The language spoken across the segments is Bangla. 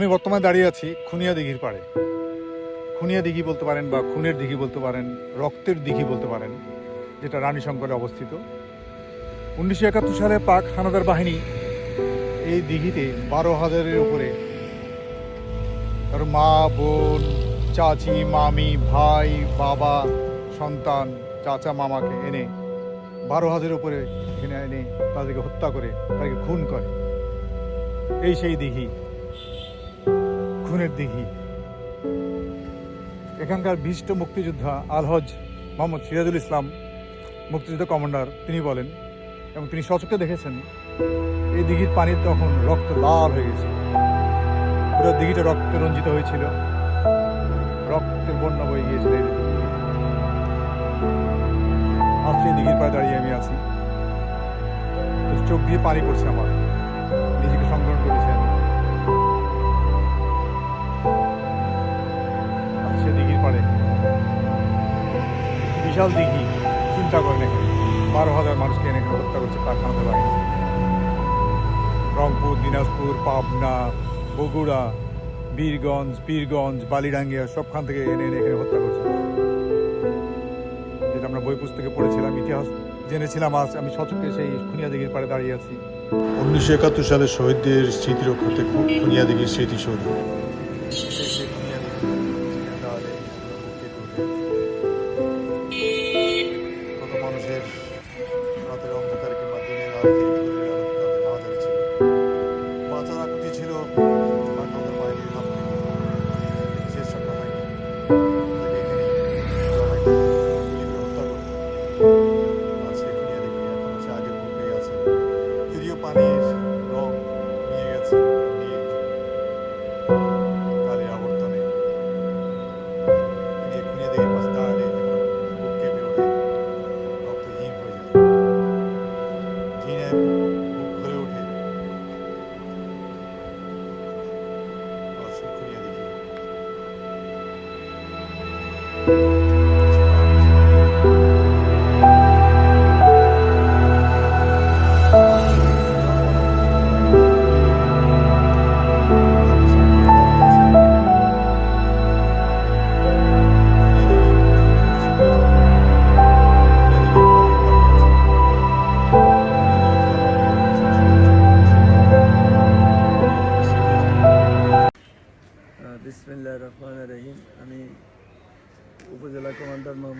আমি বর্তমানে দাঁড়িয়ে আছি খুনিয়া দিঘির পাড়ে। খুনিয়া দিঘি বলতে পারেন বা খুনের দিঘি বলতে পারেন, রক্তের দিঘি বলতে পারেন, যেটা রানী শঙ্করে অবস্থিত। উনিশশো একাত্তর সালে পাক হানাদার বাহিনী এই দিঘিতে বারো হাজারের উপরে তার মা, বোন, চাচি, মামি, ভাই, বাবা, সন্তান, চাচা, মামাকে এনে বারো হাজারের উপরে এখানে এনে তাদেরকে হত্যা করে, তাদেরকে খুন করে। এই সেই দিঘি। খুনের দিঘি। এখানকার বিশিষ্ট মুক্তিযোদ্ধা আলহজ মোহাম্মদ সিরাজুল ইসলাম, মুক্তিযুদ্ধ কমান্ডার, তিনি বলেন এবং তিনি সচক্ষে দেখেছেন, এই দিঘির পানি তখন রক্ত লাল হয়ে গেছে। পুরো দিঘিটা রক্তে রঞ্জিত হয়েছিল। রক্তের বন্যা বয়ে গিয়েছিল এই সেই দিঘির পায়ে দাঁড়িয়ে আমি আছি। চোখ দিয়ে পানি পড়ছে আমার। নিজেকে সংগ্রহ করেছি। পাড়ে বিশাল দিঘি চিন্তা করেন এখানে বারো হাজার মানুষকে এনে এখানে হত্যা করছে কারখানাতে বাহিনী রংপুর দিনাজপুর পাবনা বগুড়া বীরগঞ্জ পীরগঞ্জ বালিডাঙ্গিয়া সবখান থেকে এনে এনে এখানে হত্যা করছে। যেটা আমরা বই পুস্তকে পড়েছিলাম ইতিহাস জেনেছিলাম আজ আমি সচক্ষে সেই খুনিয়া দিঘির পাড়ে দাঁড়িয়ে আছি। উনিশশো একাত্তর সালে শহীদদের স্মৃতি রক্ষার্থে খুনিয়াদিঘির স্মৃতিসৌধ।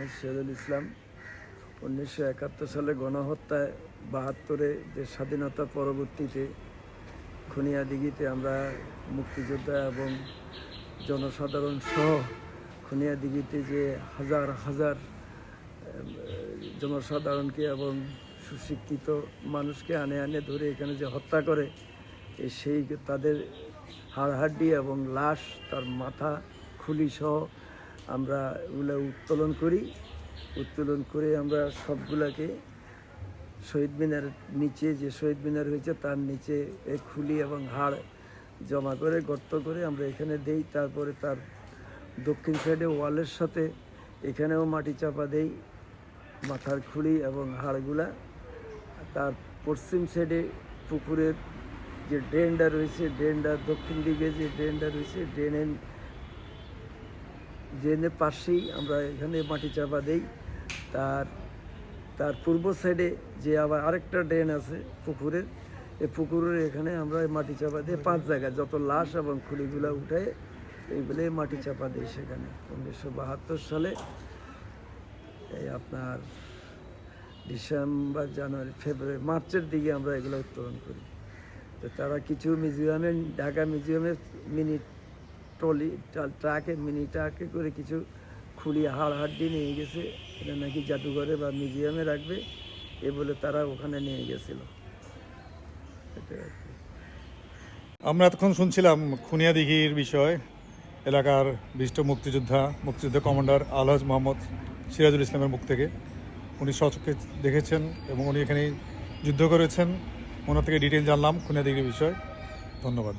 মোহাম্মদ সিরাজুল ইসলাম উনিশশো একাত্তর সালে গণহত্যায় বাহাত্তরে যে স্বাধীনতা পরবর্তীতে খুনিয়া দিঘিতে আমরা মুক্তিযোদ্ধা এবং জনসাধারণ সহ খুনিয়া দিঘিতে যে হাজার হাজার জনসাধারণকে এবং সুশিক্ষিত মানুষকে আনে আনে ধরে এখানে যে হত্যা করে সেই তাদের হাড়হাড্ডি এবং লাশ, তার মাথা, খুলি সহ আমরা এগুলো উত্তোলন করি। উত্তোলন করে আমরা সবগুলাকে শহীদ মিনার নিচে যে শহীদ মিনার হয়েছে তার নিচে খুলি এবং হাড় জমা করে, গর্ত করে আমরা এখানে দেই। তারপরে তার দক্ষিণ সাইডে ওয়ালের সাথে এখানেও মাটি চাপা দেই, মাথার খুলি এবং হাড়গুলা। তার পশ্চিম সাইডে পুকুরের যে ড্রেনটা রয়েছে, ড্রেনটা দক্ষিণ দিকে যে ড্রেনটা রয়েছে, ড্রেনের ড্রেনের পাশেই আমরা এখানে মাটি চাপা দেই, তার তার পূর্ব সাইডে যে আবার আরেকটা ড্রেন আছে পুকুরের এই পুকুরের এখানে আমরা মাটি চাপা দিয়ে পাঁচ জায়গায় যত লাশ এবং খুলিগুলো উঠে এইগুলো মাটি চাপা দিই সেখানে। উনিশশো বাহাত্তর সালে এই আপনার ডিসেম্বর, জানুয়ারি, ফেব্রুয়ারি, মার্চের দিকে আমরা এগুলো উত্তোলন করি। তো তারা কিছু মিউজিয়ামে ঢাকা মিউজিয়ামে মিনি ট্রলি, ট্রা- ট্রাকে, মিনি ট্রাকে করে কিছু খুলি হাড় হাড্ডি নিয়ে গেছে। এটা নাকি জাদুঘরে বা মিউজিয়ামে রাখবে, এ বলে তারা ওখানে নিয়ে গেছিল। আমরা এতক্ষণ শুনছিলাম খুনিয়া দিঘির বিষয়, এলাকার বিশিষ্ট মুক্তিযোদ্ধা, মুক্তিযুদ্ধ কমান্ডার আলহাজ মোহাম্মদ সিরাজুল ইসলামের মুখ থেকে। উনি সচক্ষে দেখেছেন এবং উনি এখানে যুদ্ধ করেছেন। ওনার থেকে ডিটেল জানলাম খুনিয়া দিঘির বিষয়। ধন্যবাদ।